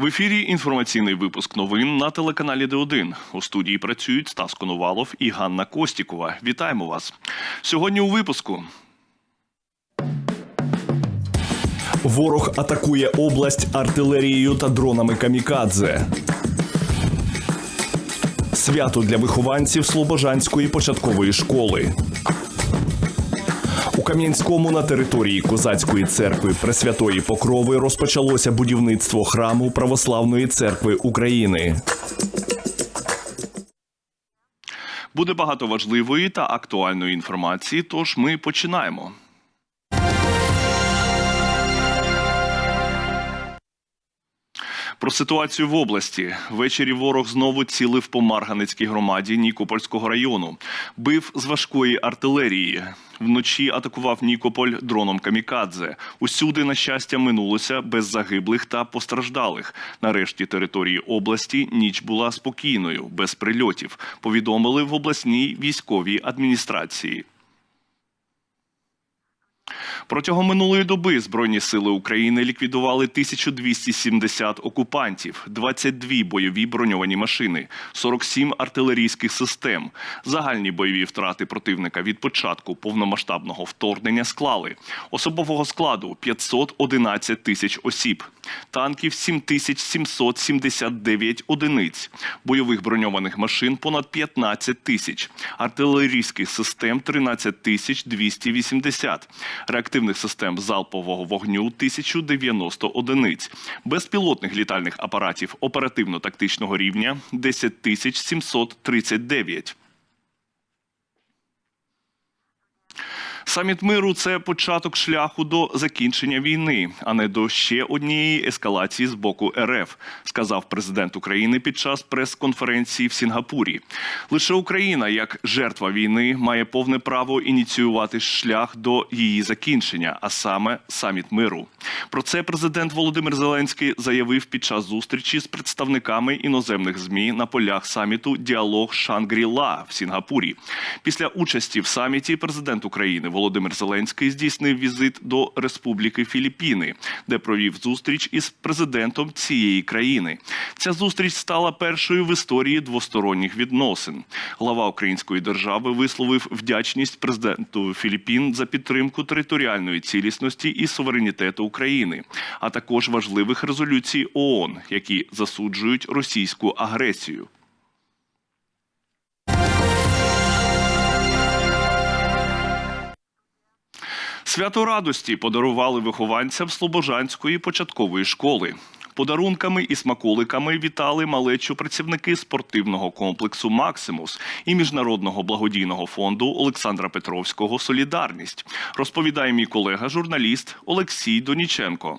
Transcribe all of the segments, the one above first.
В ефірі інформаційний випуск новин на телеканалі Д1. У студії працюють Стас Коновалов і Ганна Костікова. Вітаємо вас. Сьогодні у випуску. Ворог атакує область артилерією та дронами камікадзе. Свято для вихованців Слобожанської початкової школи. Кам'янському на території Козацької церкви Пресвятої Покрови розпочалося будівництво храму Православної церкви України. Буде багато важливої та актуальної інформації. Тож ми починаємо. Про ситуацію в області ввечері ворог знову цілив по Марганецькій громаді Нікопольського району, бив з важкої артилерії. Вночі атакував Нікополь дроном камікадзе. Усюди, на щастя, минулося без загиблих та постраждалих. Нарешті території області ніч була спокійною, без прильотів. Повідомили в обласній військовій адміністрації. Протягом минулої доби Збройні сили України ліквідували 1270 окупантів, 22 бойові броньовані машини, 47 артилерійських систем. Загальні бойові втрати противника від початку повномасштабного вторгнення склали. Особового складу 511 тисяч осіб, танків 7779 одиниць, бойових броньованих машин понад 15 тисяч, артилерійських систем 13 тисяч 280, реактивних систем залпового вогню 1090 одиниць, безпілотних літальних апаратів оперативно-тактичного рівня 10 тисяч 739. Саміт миру це початок шляху до закінчення війни, а не до ще однієї ескалації з боку РФ, сказав президент України під час прес-конференції в Сінгапурі. Лише Україна, як жертва війни, має повне право ініціювати шлях до її закінчення, а саме саміт миру. Про це президент Володимир Зеленський заявив під час зустрічі з представниками іноземних змі на полях саміту Діалог Шангрі-Ла в Сінгапурі. Після участі в саміті президент України Володимир Зеленський здійснив візит до Республіки Філіппіни, де провів зустріч із президентом цієї країни. Ця зустріч стала першою в історії двосторонніх відносин. Глава української держави висловив вдячність президенту Філіппін за підтримку територіальної цілісності і суверенітету України, а також важливих резолюцій ООН, які засуджують російську агресію. Свято радості подарували вихованцям Слобожанської початкової школи. Подарунками і смаколиками вітали малечу працівники спортивного комплексу Максимус і міжнародного благодійного фонду Олександра Петровського Солідарність. Розповідає мій колега, журналіст Олексій Доніченко.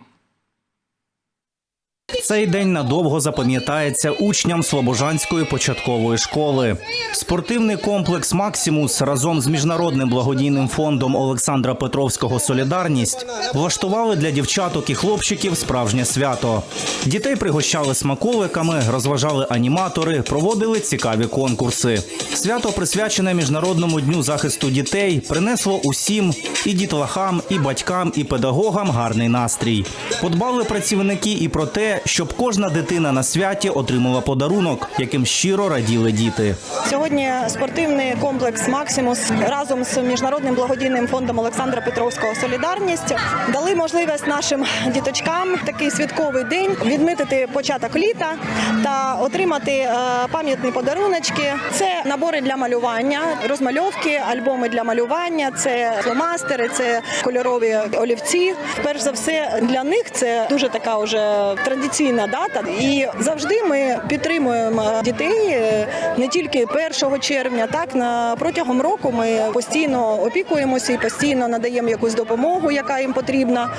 Цей день надовго запам'ятається учням Слобожанської початкової школи. Спортивний комплекс Максимус разом з міжнародним благодійним фондом Олександра Петровського Солідарність влаштували для дівчаток і хлопчиків справжнє свято. Дітей пригощали смаколиками, розважали аніматори, проводили цікаві конкурси. Свято, присвячене міжнародному дню захисту дітей, принесло усім і дітлахам, і батькам, і педагогам гарний настрій. Подбали працівники і про те, щоб кожна дитина на святі отримала подарунок, яким щиро раділи діти. Сьогодні спортивний комплекс Максимус разом з міжнародним благодійним фондом Олександра Петровського Солідарність дали можливість нашим діточкам такий святковий день відмітити початок літа та отримати е, пам'ятні подаруночки. Це набори для малювання, розмальовки, альбоми для малювання, це фломастери, це кольорові олівці. Перш за все для них це дуже така вже традиційна дата. І завжди ми підтримуємо дітей е, не тільки 1 червня, так на протягом року ми постійно опікуємося і постійно надаємо якусь допомогу, яка їм потрібна.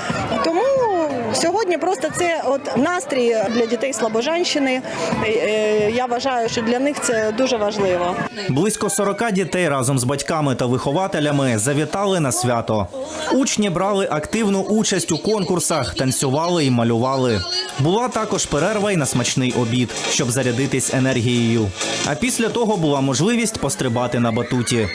Тому сьогодні просто це от настрій для дітей Слобожанщини. Е, е, Я вважаю, що для них це дуже важливо. Близько 40 дітей разом з батьками та вихователями завітали на свято. Учні брали активну участь у конкурсах, танцювали і малювали. Була також перерва й на смачний обід, щоб зарядитись енергією. А після того була можливість пострибати на батуті.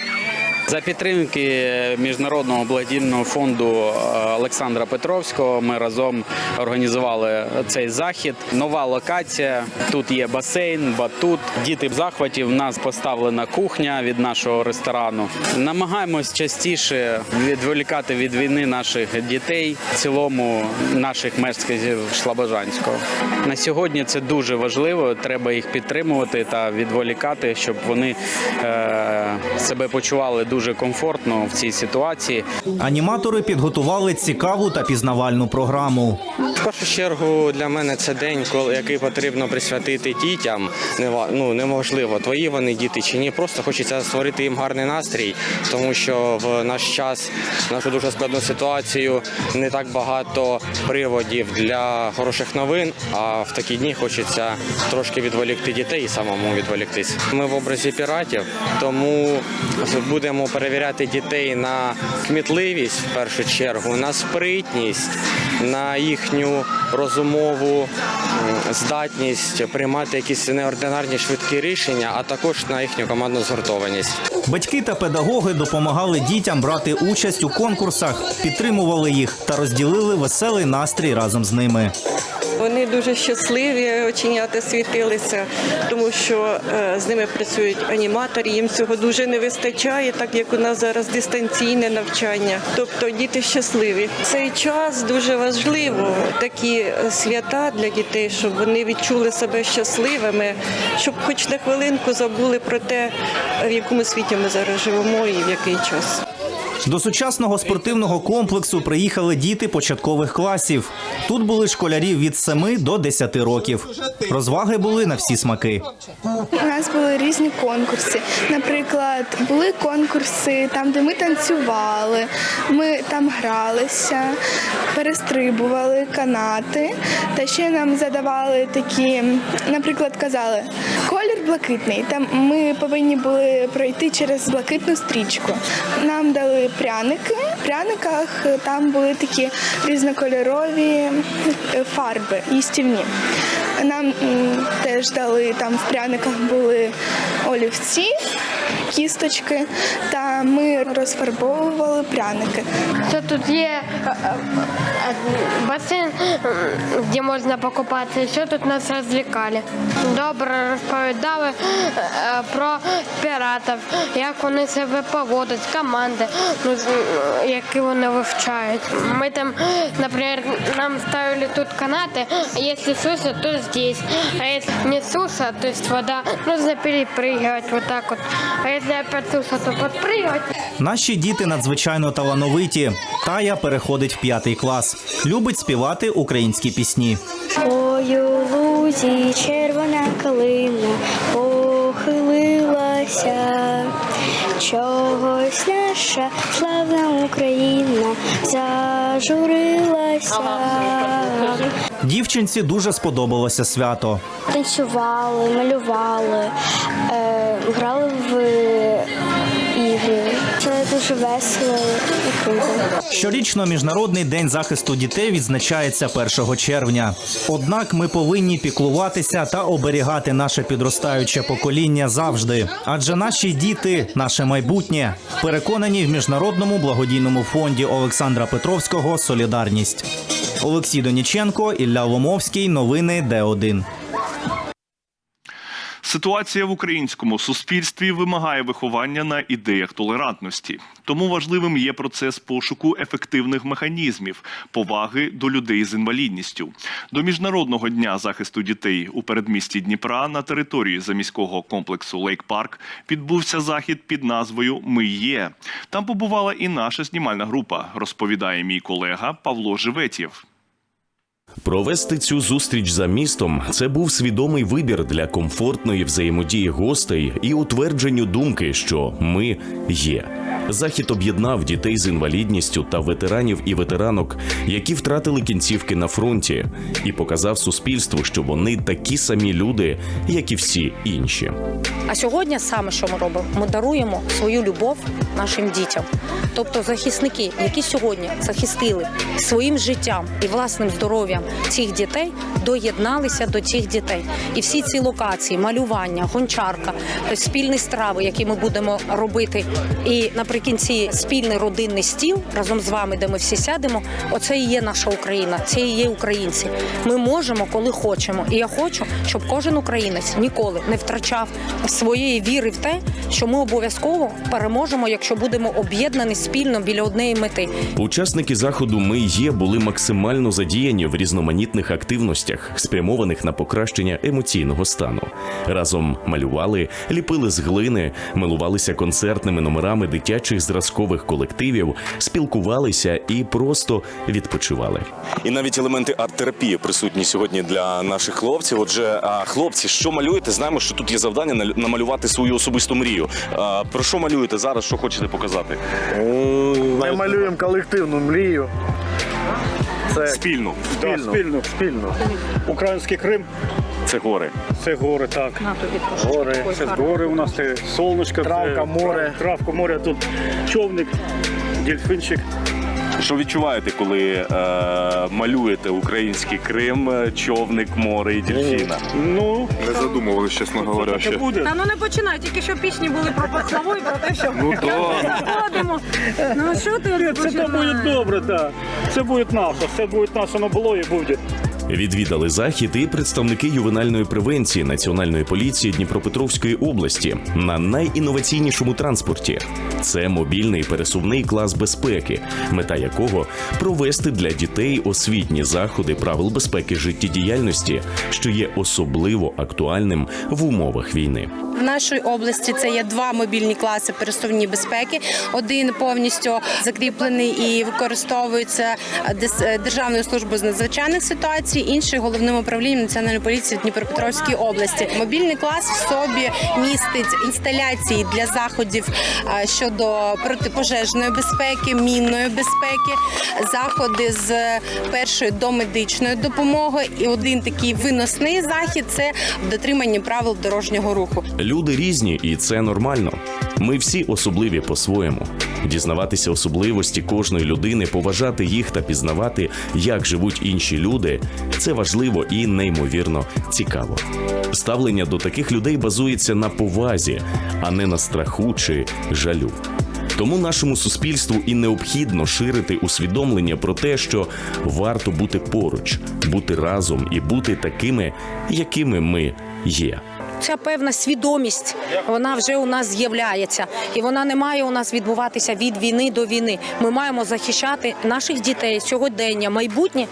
За підтримки міжнародного благодійного фонду е, Олександра Петровського ми разом організували цей захід. Нова локація. Тут є басейн, батут. Діти в захваті. В нас поставлена кухня від нашого ресторану. Намагаємось частіше відволікати від війни наших дітей, в цілому наших мешканців Шлабожанського. На сьогодні це дуже важливо. Треба їх підтримувати та відволікати, щоб вони е, себе почували дуже комфортно в цій ситуації. Аніматори підготували цікаву та пізнавальну програму. В першу чергу для мене це день, який потрібно присвятити дітям. Ну неможливо, твої вони діти чи ні. Просто хочеться створити їм гарний настрій, тому що в наш час, нашу дуже складну ситуацію, не так багато приводів для хороших новин. А в такі дні хочеться трошки відволікти дітей і самому відволіктись. Ми в образі піратів, тому будемо перевіряти дітей на кмітливість в першу чергу, на спритність, на їхню розумову здатність приймати якісь неординарні швидкі рішення, а також на їхню командну згуртованість. Батьки та педагоги допомагали дітям брати участь у конкурсах, підтримували їх та розділили веселий настрій разом з ними. Вони дуже щасливі, оченята світилися, тому що е, з ними працюють аніматори. Їм цього дуже не вистачає, так як у нас зараз дистанційне навчання. Тобто діти щасливі. Цей час дуже важливо. Такі е, свята для дітей, щоб вони відчули себе щасливими, щоб хоч на хвилинку забули про те, в якому світі ми зараз живемо і в який час. До сучасного спортивного комплексу приїхали діти початкових класів. Тут були школярі від 7 до 10 років. Розваги були на всі смаки. У нас були різні конкурси. Наприклад, були конкурси там, де ми танцювали, ми там гралися, перестрибували канати. Та ще нам задавали такі, наприклад, казали, блакитний. Там ми повинні були пройти через блакитну стрічку. Нам дали пряники. В пряниках там були такі різнокольорові е, фарби їстівні. Нам теж дали там в пряниках були олівці, кісточки, та ми розфарбовували пряники. Що тут є е, е, басейн, де можна покупатися, що тут нас розвлікали. Добре розповідали е, про піратів, як вони себе поводять, команди, ну, які вони вивчають. Ми там, наприклад, нам ставили тут канати, а якщо суша, то здесь. А если не суша, то есть вода, нужно перепрыгивать вот так вот. А если опять суша, то подпрыгивать. Наші діти надзвичайно талановиті. Тая переходить в п'ятий клас. Любить співати українські пісні. Ой, у лузі червона калина похилилася, чогось наша славна Україна зажурилася. Дівчинці дуже сподобалося свято. Танцювали, малювали, е, грали в ігри. Дуже весело і круто. Щорічно міжнародний день захисту дітей відзначається 1 червня. Однак ми повинні піклуватися та оберігати наше підростаюче покоління завжди. Адже наші діти, наше майбутнє, переконані в міжнародному благодійному фонді Олександра Петровського Солідарність. Олексій Доніченко, Ілля Ломовський. Новини Д1. Ситуація в українському суспільстві вимагає виховання на ідеях толерантності. Тому важливим є процес пошуку ефективних механізмів поваги до людей з інвалідністю. До міжнародного дня захисту дітей у передмісті Дніпра на території заміського комплексу Лейк Парк відбувся захід під назвою Ми є. Там побувала і наша знімальна група, розповідає мій колега Павло Живетєв. Провести цю зустріч за містом це був свідомий вибір для комфортної взаємодії гостей і утвердженню думки, що ми є. Захід об'єднав дітей з інвалідністю та ветеранів і ветеранок, які втратили кінцівки на фронті, і показав суспільству, що вони такі самі люди, як і всі інші. А сьогодні саме що ми робимо? Ми даруємо свою любов нашим дітям. Тобто захисники, які сьогодні захистили своїм життям і власним здоров'ям цих дітей доєдналися до цих дітей. І всі ці локації, малювання, гончарка, спільні страви, які ми будемо робити, і наприкінці спільний родинний стіл разом з вами, де ми всі сядемо. Оце і є наша Україна, це і є українці. Ми можемо, коли хочемо. І я хочу, щоб кожен українець ніколи не втрачав своєї віри в те, що ми обов'язково переможемо, якщо будемо об'єднані спільно біля однієї мети. Учасники заходу Ми є були максимально задіяні в різноманітних активностях, спрямованих на покращення емоційного стану. Разом малювали, ліпили з глини, милувалися концертними номерами дитячих зразкових колективів, спілкувалися і просто відпочивали. І навіть елементи арт-терапії присутні сьогодні для наших хлопців. Отже, а, хлопці, що малюєте? Знаємо, що тут є завдання намалювати свою особисту мрію. А, Про що малюєте зараз? Що хочете показати? Ми малюємо колективну мрію. Це Спільну. спільно. спільно, спільно. Український Крим Це гори. це гори, так. Гори. Це гори у нас це сонечко, травка, море. Травка, море, тут човник, дельфинчик. Що відчуваєте, коли е, малюєте український Крим, е, човник, море і дельфіна? Ну, Не задумували, чесно говоря. ще. буде. Та ну не починай, тільки що пісні були про Поцлаву і про те, що Ну то заходимо. Ну що ти Це то буде добре, так. Це буде наше, все буде наше, воно було і буде. Відвідали захід і представники ювенальної превенції Національної поліції Дніпропетровської області на найінноваційнішому транспорті. Це мобільний пересувний клас безпеки, мета якого провести для дітей освітні заходи правил безпеки життєдіяльності, що є особливо актуальним в умовах війни. В нашій області це є два мобільні класи пересувні безпеки. Один повністю закріплений і використовується Державною службою з надзвичайних ситуацій, інший головним управлінням Національної поліції Дніпропетровської області. Мобільний клас в собі містить інсталяції для заходів щодо протипожежної безпеки, мінної безпеки, заходи з першої домедичної допомоги. І один такий виносний захід це дотримання правил дорожнього руху. Люди різні, і це нормально. Ми всі особливі по-своєму. Дізнаватися особливості кожної людини, поважати їх та пізнавати, як живуть інші люди, це важливо і неймовірно цікаво. Ставлення до таких людей базується на повазі, а не на страху чи жалю. Тому нашому суспільству і необхідно ширити усвідомлення про те, що варто бути поруч, бути разом і бути такими, якими ми є. Ця певна свідомість вона вже у нас з'являється, і вона не має у нас відбуватися від війни до війни. Ми маємо захищати наших дітей сьогодення, майбутнє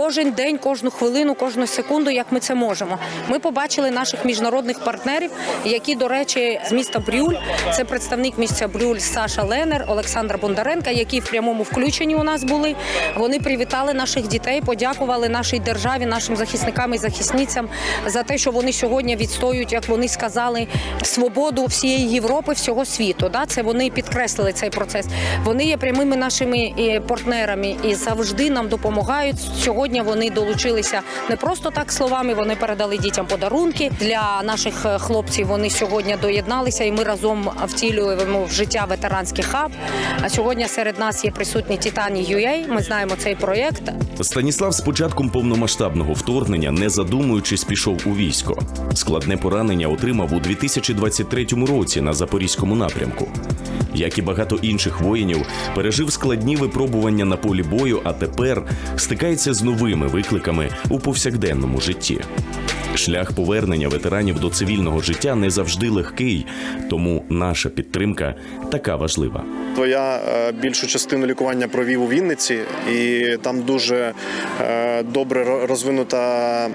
кожен день, кожну хвилину, кожну секунду, як ми це можемо. Ми побачили наших міжнародних партнерів, які, до речі, з міста Брюль, це представник місця Брюль Саша Ленер, Олександр Бондаренка, які в прямому включенні у нас були. Вони привітали наших дітей, подякували нашій державі, нашим захисникам і захисницям за те, що вони сьогодні відстоюють, як вони сказали, свободу всієї Європи, всього світу. Да, це вони підкреслили цей процес. Вони є прямими нашими е, партнерами і завжди нам допомагають. Сьогодні вони долучилися не просто так словами. Вони передали дітям подарунки для наших е, хлопців. Вони сьогодні доєдналися, і ми разом втілюємо в життя ветеранський хаб. А сьогодні серед нас є присутні Титані UA. Ми знаємо цей проєкт. Станіслав з початком повномасштабного вторгнення, не задумуючись, пішов у військо. Складне поранення отримав у 2023 році на запорізькому напрямку. Як і багато інших воїнів, пережив складні випробування на полі бою, а тепер стикається з новими викликами у повсякденному житті. Шлях повернення ветеранів до цивільного життя не завжди легкий, тому наша підтримка така важлива. Я е, більшу частину лікування провів у Вінниці, і там дуже е, добре розвинута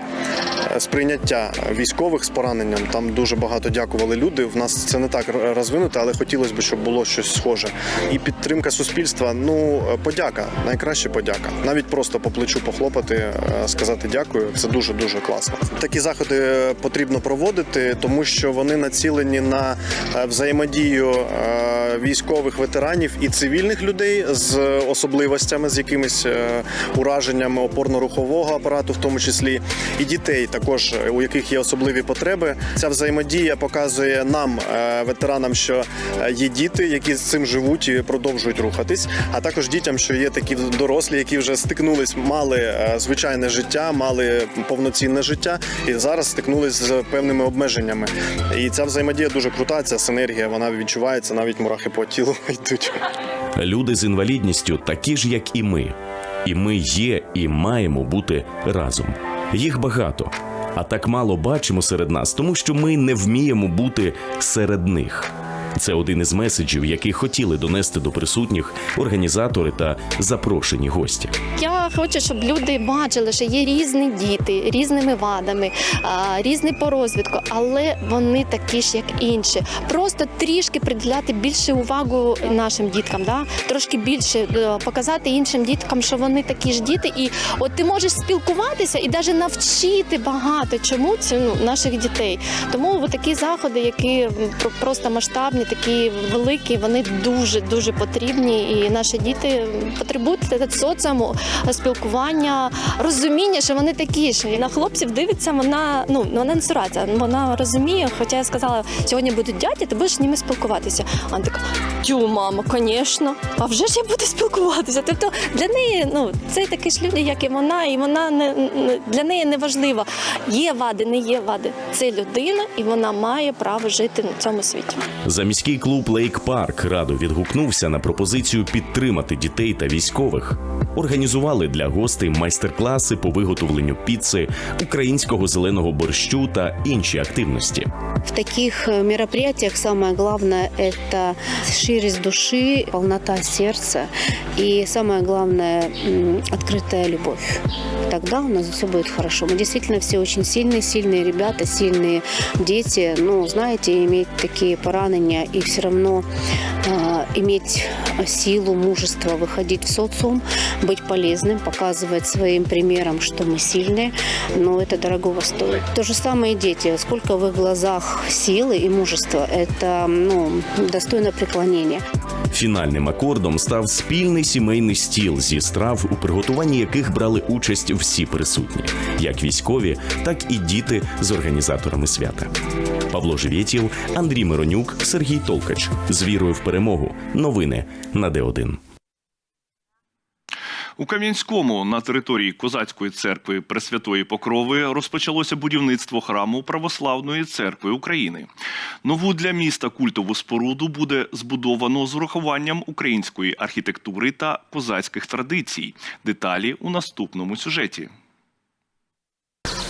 сприйняття військових з пораненням. Там дуже багато дякували люди. В нас це не так розвинуто, але хотілося б, щоб було щось схоже. І підтримка суспільства. Ну, подяка, найкраще подяка. Навіть просто по плечу похлопати, е, сказати дякую. Це дуже дуже класно. Такі заходи е, потрібно проводити, тому що вони націлені на е, взаємодію військових ветеранів і цивільних людей з особливостями, з якимись ураженнями опорно-рухового апарату, в тому числі і дітей також. також у яких є особливі потреби. Ця взаємодія показує нам, е, ветеранам, що е, є діти, які з цим живуть і продовжують рухатись, а також дітям, що є такі дорослі, які вже стикнулись, мали е, звичайне життя, мали повноцінне життя, і зараз стикнулись з певними обмеженнями. І ця взаємодія дуже крута. Ця синергія вона відчувається, навіть мурахи по тілу йдуть. Люди з інвалідністю такі ж, як і ми. І ми є і маємо бути разом. Їх багато, а так мало бачимо серед нас, тому що ми не вміємо бути серед них. Це один із меседжів, який хотіли донести до присутніх організатори та запрошені гості. Я хочу, щоб люди бачили, що є різні діти, різними вадами, різні по розвитку, але вони такі ж, як інші. Просто трішки приділяти більше увагу нашим діткам, да? трошки більше е, показати іншим діткам, що вони такі ж діти, і от ти можеш спілкуватися і навіть навчити багато чому це ну, наших дітей. Тому такі заходи, які про- просто масштабні, такі великі, вони дуже дуже потрібні. І наші діти потребують соціуму, спілкування, розуміння, що вони такі ж. І на хлопців дивиться, вона ну вона не цурається, вона розуміє. Хоча я сказала, сьогодні будуть дяді, ти будеш з ними спілкуватися. Вона така, тю, мамо, звісно, а вже ж я буду спілкуватися. Тобто для неї ну це такі ж люди, як і вона, і вона не для неї не важливо, є вади, не є вади. Це людина, і вона має право жити на цьому світі За міський клуб Лейк Парк радо відгукнувся на пропозицію підтримати дітей та військових. Організували для гостей майстер-класи по виготовленню піци, українського зеленого борщу та інші активності. В таких э, мероприятиях самое главное – это ширость души, полнота сердца и самое главное м, – открытая любовь. Тогда у нас все будет хорошо. Мы действительно все очень сильные, сильные ребята, сильные дети. Ну, знаете, иметь такие поранения и все равно а, иметь силу, мужество выходить в социум, быть полезным, показывать своим примером, что мы сильные, но это дорогого стоит. То же самое и дети. Сколько в их глазах силы и мужества, это ну, достойно преклонения. Фінальним акордом став спільний сімейний стіл зі страв, у приготуванні яких брали участь всі присутні, як військові, так і діти з організаторами свята. Павло Живєтєв, Андрій Миронюк, Сергій Толкач з вірою в перемогу. Новини на Д1. У Кам'янському на території Козацької церкви Пресвятої Покрови розпочалося будівництво храму Православної церкви України. Нову для міста культову споруду буде збудовано з урахуванням української архітектури та козацьких традицій. Деталі у наступному сюжеті.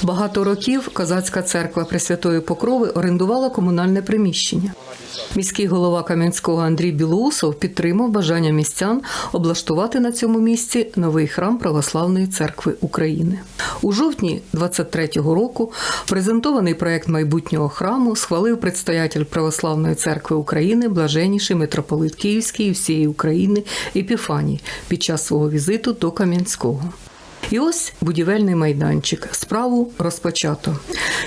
Багато років козацька церква Пресвятої Покрови орендувала комунальне приміщення. Міський голова Кам'янського Андрій Білоусов підтримав бажання містян облаштувати на цьому місці новий храм Православної церкви України. У жовтні 23-го року презентований проект майбутнього храму схвалив предстоятель Православної церкви України блаженніший митрополит Київський і всієї України Епіфаній під час свого візиту до Кам'янського. І ось будівельний майданчик. Справу розпочато.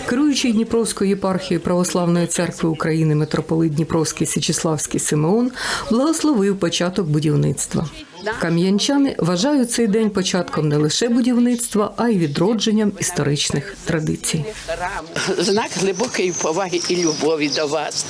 Керуючий Дніпровською єпархією Православної церкви України митрополит Дніпровський Січеславський Симеон благословив початок будівництва. Кам'янчани вважають цей день початком не лише будівництва, а й відродженням історичних традицій. знак глибокої поваги і любові до вас,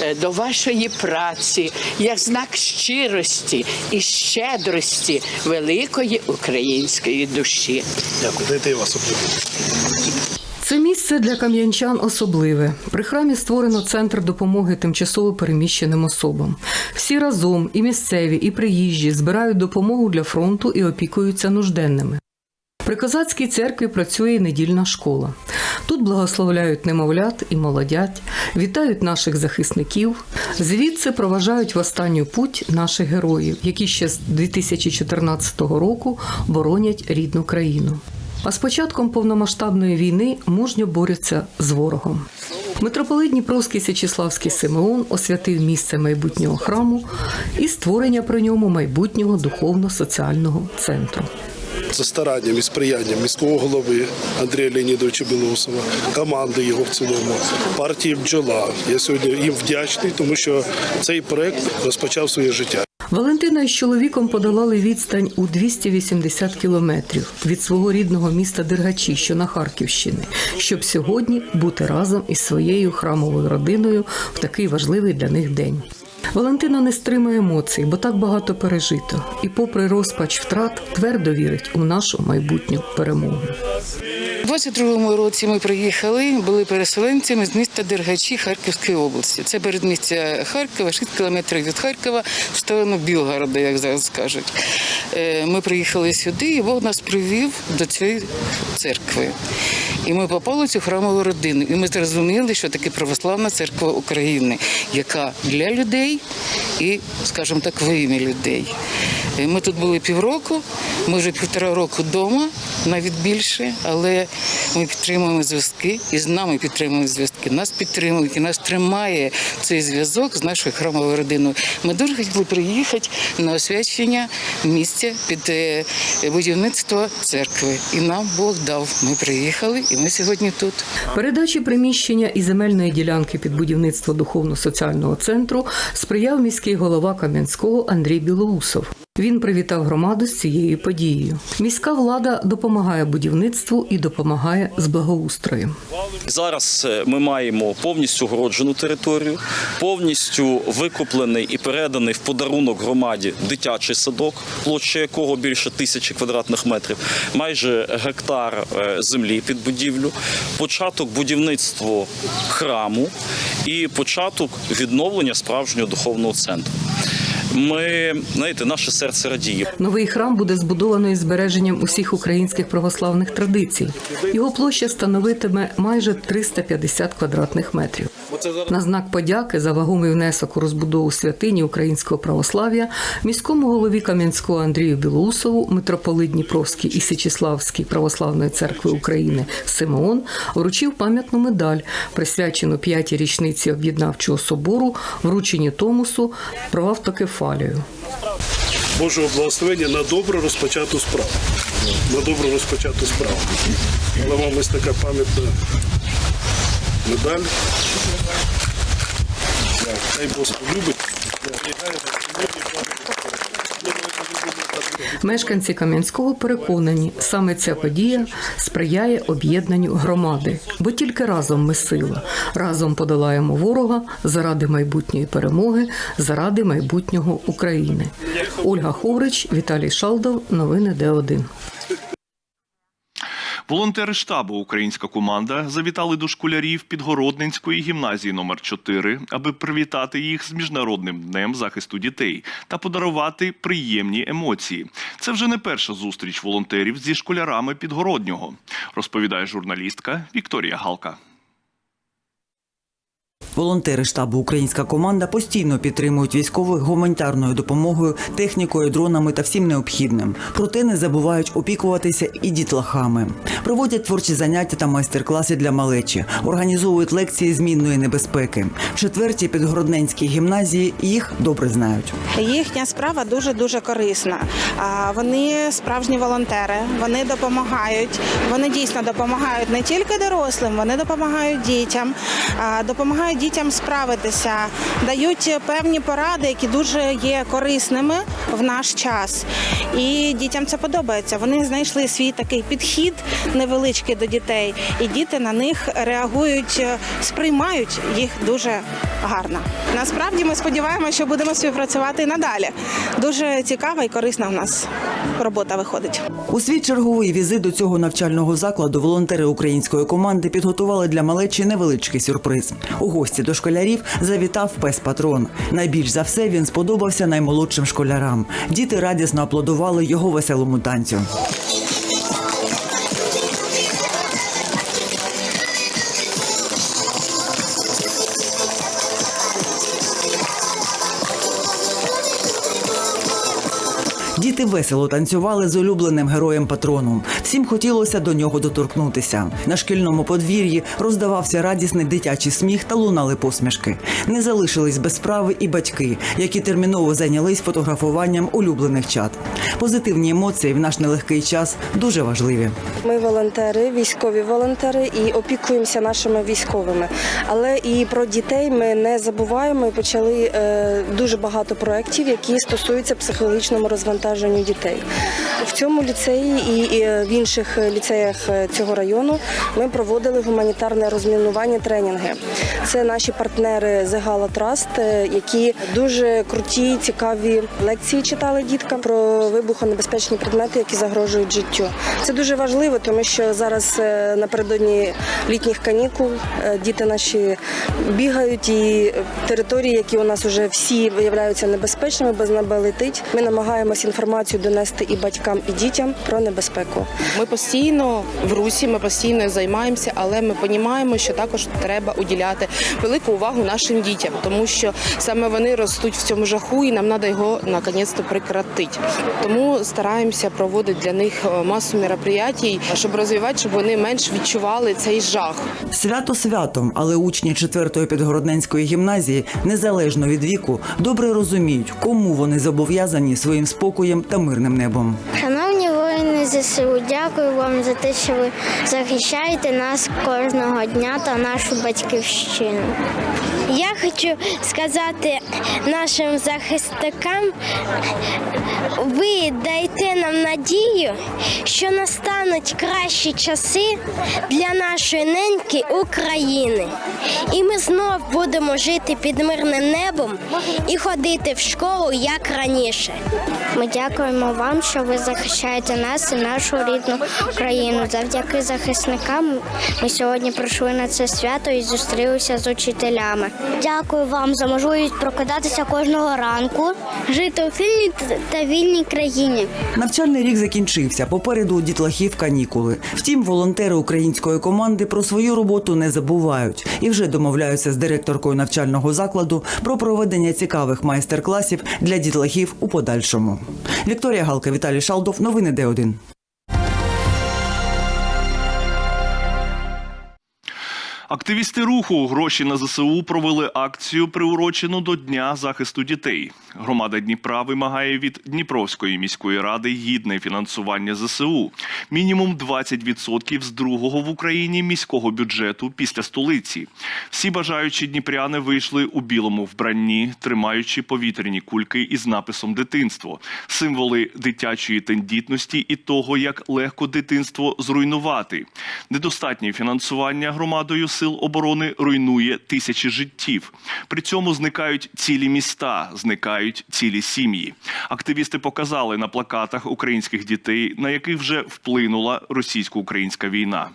е, до вашої праці, як знак щирості і щедрості великої української душі. Дякую, дайте вас обійму. Це місце для кам'янчан особливе. При храмі створено центр допомоги тимчасово переміщеним особам. Всі разом, і місцеві, і приїжджі збирають допомогу для фронту і опікуються нужденними. При козацькій церкві працює недільна школа. Тут благословляють немовлят і молодять, вітають наших захисників. Звідси проважають в останню путь наших героїв, які ще з 2014 року боронять рідну країну. А з початком повномасштабної війни мужньо борються з ворогом. Митрополит Дніпровський Січеславський Симеон освятив місце майбутнього храму і створення при ньому майбутнього духовно-соціального центру. За старанням і сприянням міського голови Андрія Леонідовича Білоусова, команди його в цілому, партії бджола. Я сьогодні їм вдячний, тому що цей проект розпочав своє життя. Валентина із чоловіком подолали відстань у 280 кілометрів від свого рідного міста Дергачі, що на Харківщині, щоб сьогодні бути разом із своєю храмовою родиною в такий важливий для них день. Валентина не стримує емоцій, бо так багато пережито, і, попри розпач втрат, твердо вірить у нашу майбутню перемогу. У 22-му році ми приїхали, були переселенцями з міста Дергачі Харківської області. Це передмістя Харкова, 6 кілометрів від Харкова в сторону Білгорода, як зараз кажуть. Е, Ми приїхали сюди, і Бог нас привів до цієї церкви. І ми попали в цю храмову родину. І ми зрозуміли, що таке православна церква України, яка для людей і, скажімо так, в ім'я людей. Ми тут були півроку, ми вже півтора року вдома, навіть більше, але ми підтримуємо зв'язки і з нами підтримують зв'язки. Нас підтримують і нас тримає цей зв'язок з нашою храмовою родиною. Ми дуже хотіли приїхати на освячення місця під е, будівництво церкви. І нам Бог дав. Ми приїхали, і ми сьогодні тут. Передачі приміщення і земельної ділянки під будівництво духовно-соціального центру сприяв міський голова Кам'янського Андрій Білоусов. Він привітав громаду з цією подією. Міська влада допомагає будівництву і допомагає з благоустроєм. Зараз е, ми маємо повністю огороджену територію, повністю викуплений і переданий в подарунок громаді дитячий садок, площа якого більше тисячі квадратних метрів, майже гектар е, землі під будівлю, початок будівництва храму і початок відновлення справжнього духовного центру. Ми знаєте, наше серце радіє. Новий храм буде збудовано із збереженням усіх українських православних традицій. Його площа становитиме майже 350 квадратних метрів. На знак подяки за вагомий внесок у розбудову святині українського православ'я міському голові Кам'янського Андрію Білоусову, митрополит Дніпровський і Січеславський православної церкви України Симеон вручив пам'ятну медаль, присвячену п'ятій річниці об'єднавчого собору, врученні Томосу про автокефалію. Божого благословення на добре розпочату справу. На добре розпочату справу. Але вам ось така пам'ятна медаль. Хай Бог любить. Мешканці Кам'янського переконані, саме ця подія сприяє об'єднанню громади, бо тільки разом ми сила. Разом подолаємо ворога заради майбутньої перемоги, заради майбутнього України. Ольга Ховрич, Віталій Шалдов. Новини Д1. Волонтери штабу Українська команда завітали до школярів Підгородненської гімназії номер 4 аби привітати їх з міжнародним днем захисту дітей та подарувати приємні емоції. Це вже не перша зустріч волонтерів зі школярами Підгороднього, розповідає журналістка Вікторія Галка. Волонтери штабу Українська команда постійно підтримують військових гуманітарною допомогою, технікою, дронами та всім необхідним. Проте не забувають опікуватися і дітлахами. Проводять творчі заняття та майстер-класи для малечі, організовують лекції змінної небезпеки. В четвертій підгородненській гімназії їх добре знають. Їхня справа дуже дуже корисна. Вони справжні волонтери, вони допомагають. Вони дійсно допомагають не тільки дорослим, вони допомагають дітям, допомагають дітям справитися, дають певні поради, які дуже є корисними в наш час. І дітям це подобається. Вони знайшли свій такий підхід невеличкий до дітей, і діти на них реагують, е, сприймають їх дуже гарно. Насправді ми сподіваємося, що будемо співпрацювати і надалі. Дуже цікава і корисна в нас робота виходить. У свій черговий візит до цього навчального закладу волонтери української команди підготували для малечі невеличкий сюрприз. У гості до школярів завітав пес патрон. Найбільш за все він сподобався наймолодшим школярам. Діти радісно аплодували його веселому танцю. Діти весело танцювали з улюбленим героєм патроном. Всім хотілося до нього доторкнутися. На шкільному подвір'ї роздавався радісний дитячий сміх та лунали посмішки. Не залишились без справи і батьки, які терміново зайнялись фотографуванням улюблених чат. Позитивні емоції в наш нелегкий час дуже важливі. Ми волонтери, військові волонтери і опікуємося нашими військовими. Але і про дітей ми не забуваємо. Почали е, дуже багато проєктів, які стосуються психологічному розвантаженню дітей. В цьому ліцеї і, в інших ліцеях е, цього району ми проводили гуманітарне розмінування тренінги. Це наші партнери Gala Trust, е, які дуже круті, цікаві лекції читали діткам про вибухонебезпечні предмети, які загрожують життю. Це дуже важливо, тому що зараз е, напередодні літніх канікул діти наші бігають і території, які у нас вже всі виявляються небезпечними, без неба летить. Ми намагаємось інформацію донести і батькам, і дітям про небезпеку. Ми постійно в русі, ми постійно займаємося, але ми розуміємо, що також треба уділяти велику увагу нашим дітям, тому що саме вони ростуть в цьому жаху, і нам треба його наконець-то прекратити. Тому стараємося проводити для них е, масу мероприятій, щоб розвивати, щоб вони менш відчували цей жах. Свято святом, але учні 4-ї підгородненської гімназії, незалежно від віку, добре розуміють, кому вони зобов'язані своїм спокоєм та мирним небом. Шановні воїни ЗСУ, дякую вам за те, що ви захищаєте нас кожного дня та нашу батьківщину. Я хочу сказати нашим захисникам, ви дайте нам надію, що настануть кращі часи для нашої неньки України. І ми знов будемо жити під мирним небом і ходити в школу як раніше. Ми дякуємо вам, що ви захищаєте нас і нашу рідну країну. Завдяки захисникам ми сьогодні прийшли на це свято і зустрілися з учителями. Дякую вам за можливість прокидатися кожного ранку, жити у сильній та вільній країні. Навчальний рік закінчився. Попереду у дітлахів канікули. Втім, волонтери української команди про свою роботу не забувають і вже домовляються з директоркою навчального закладу про проведення цікавих майстер-класів для дітлахів у подальшому. Вікторія Галка, Віталій Шалдов. Новини Д1. Активісти руху гроші на ЗСУ провели акцію, приурочену до Дня захисту дітей. Громада Дніпра вимагає від Дніпровської міської ради гідне фінансування ЗСУ. Мінімум 20% з другого в Україні міського бюджету після столиці. Всі бажаючі дніпряни вийшли у білому вбранні, тримаючи повітряні кульки із написом Дитинство, символи дитячої тендітності і того, як легко дитинство зруйнувати. Недостатнє фінансування громадою сил оборони руйнує тисячі життів. При цьому зникають цілі міста, зникають цілі сім'ї. Активісти показали на плакатах українських дітей, на яких вже вплинула російсько-українська війна.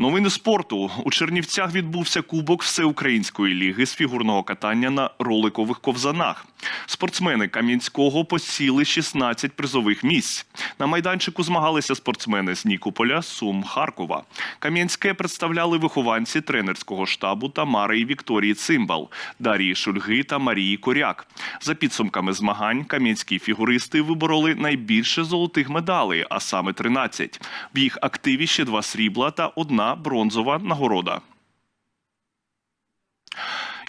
Новини спорту у Чернівцях відбувся кубок всеукраїнської ліги з фігурного катання на роликових ковзанах. Спортсмени Кам'янського посіли 16 призових місць. На майданчику змагалися спортсмени з Нікополя, Сум, Харкова. Кам'янське представляли вихованці тренерського штабу Тамари і Вікторії Цимбал, Дарії Шульги та Марії Коряк. За підсумками змагань кам'янські фігуристи вибороли найбільше золотих медалей, а саме 13. В їх активі ще два срібла та одна бронзова нагорода.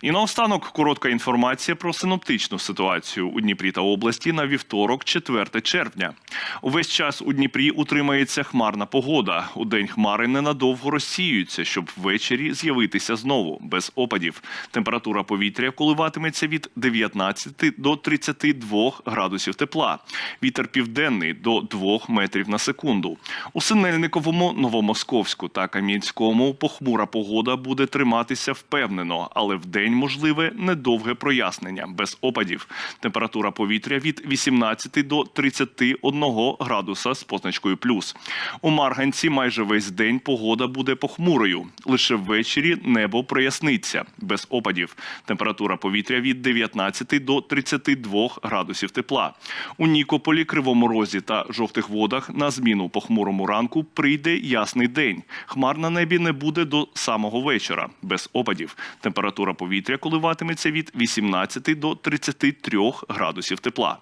І наостанок коротка інформація про синоптичну ситуацію у Дніпрі та області на вівторок, 4 червня. Увесь час у Дніпрі утримається хмарна погода. У день хмари ненадовго розсіюються, щоб ввечері з'явитися знову без опадів. Температура повітря коливатиметься від 19 до 32 градусів тепла. Вітер південний до 2 метрів на секунду. У Синельниковому, Новомосковську та Кам'янському похмура погода буде триматися впевнено, але вдень день можливе недовге прояснення без опадів. Температура повітря від 18 до 31 градуса з позначкою плюс. У Марганці майже весь день погода буде похмурою. Лише ввечері небо проясниться без опадів. Температура повітря від 19 до 32 градусів тепла. У Нікополі, Кривому Розі та жовтих водах на зміну похмурому ранку прийде ясний день. Хмар на небі не буде до самого вечора без опадів. Температура повітря коливатиметься від 18 до 33 градусів тепла.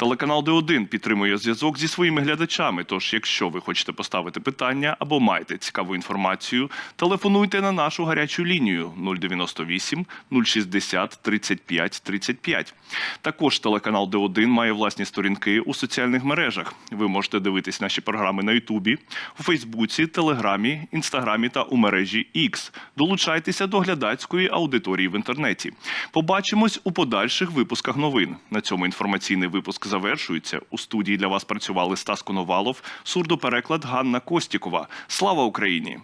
Телеканал Д1 підтримує зв'язок зі своїми глядачами. Тож, якщо ви хочете поставити питання або маєте цікаву інформацію, телефонуйте на нашу гарячу лінію 098 060 35 35. Також телеканал Д1 має власні сторінки у соціальних мережах. Ви можете дивитись наші програми на Ютубі, у Фейсбуці, Телеграмі, Інстаграмі та у мережі X. Долучайтеся до глядацької аудиторії в інтернеті. Побачимось у подальших випусках новин. На цьому інформаційний випуск завершується. У студії для вас працювали Стас Коновалов, сурдопереклад Ганна Костікова. Слава Україні!